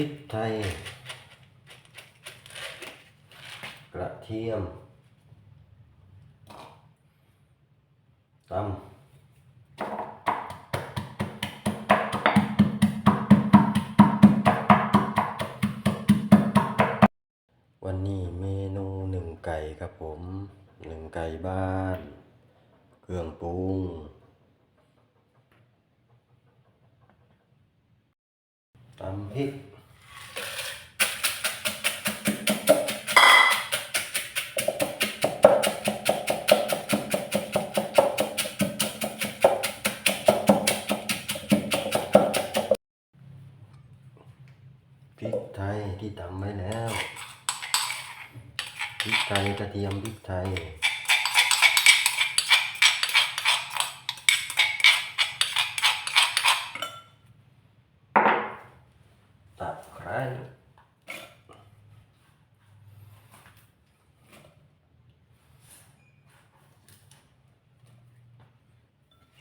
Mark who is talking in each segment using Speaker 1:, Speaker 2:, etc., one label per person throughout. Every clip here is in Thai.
Speaker 1: พริกไทย กระเทียมตำวันนี้เมนูหนึ่งไก่ครับผมหนึ่งไก่บ้าน เครื่องปรุงตำพริก พริกไทยที่ตำไว้แล้วพริกไทยกระเทียมพริกไทยตะไคร้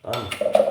Speaker 1: ต้น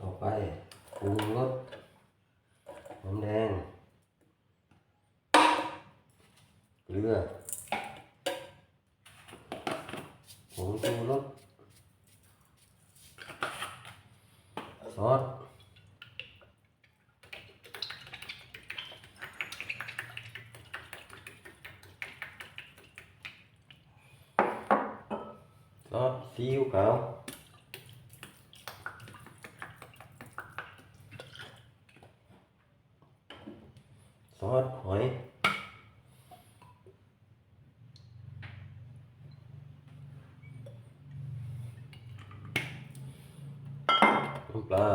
Speaker 1: ต่อไปปรุงรสหอมแดง เกลือผงชูรสซอสซอสซีอิ๊วขาว ซ อสหอยน้ำปลา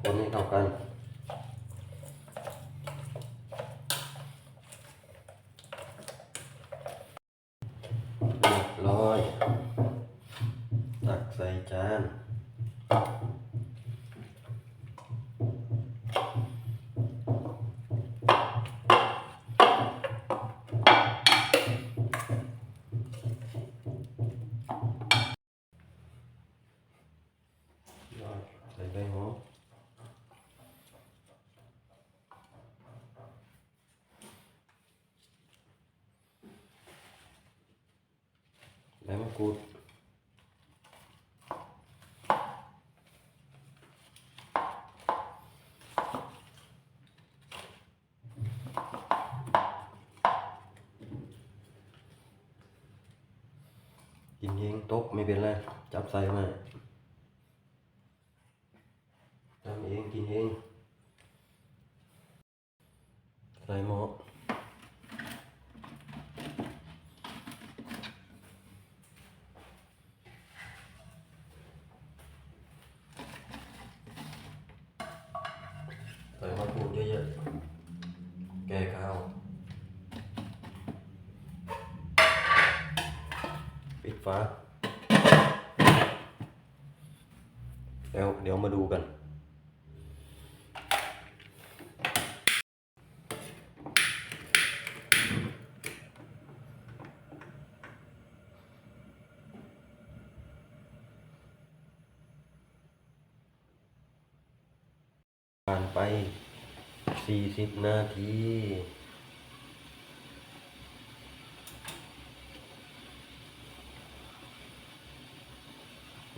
Speaker 1: คนให้เข้ากันร้อย ตักใส่จาน rồi ใส่ใบหอมใบมะกรูดกินเองตกไม่เป็นไร จับใส่มาทำเองกินเองใส่หม้อ ฝาแล้วเดี๋ยวมาดูกัน ผ่านไป 40 นาที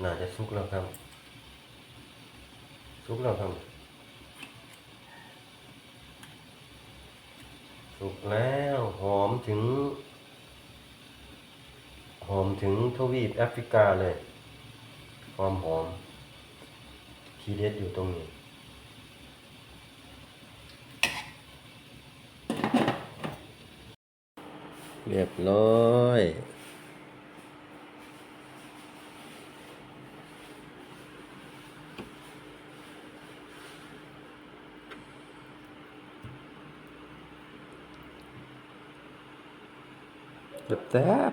Speaker 1: น่าจะสุกแล้วครับ สุกแล้วครับ สุกแล้วหอมถึง หอมถึงทวีปแอฟริกาเลยความหอมทีเด็ดอยู่ตรงนี้เรียบร้อย แซ่บ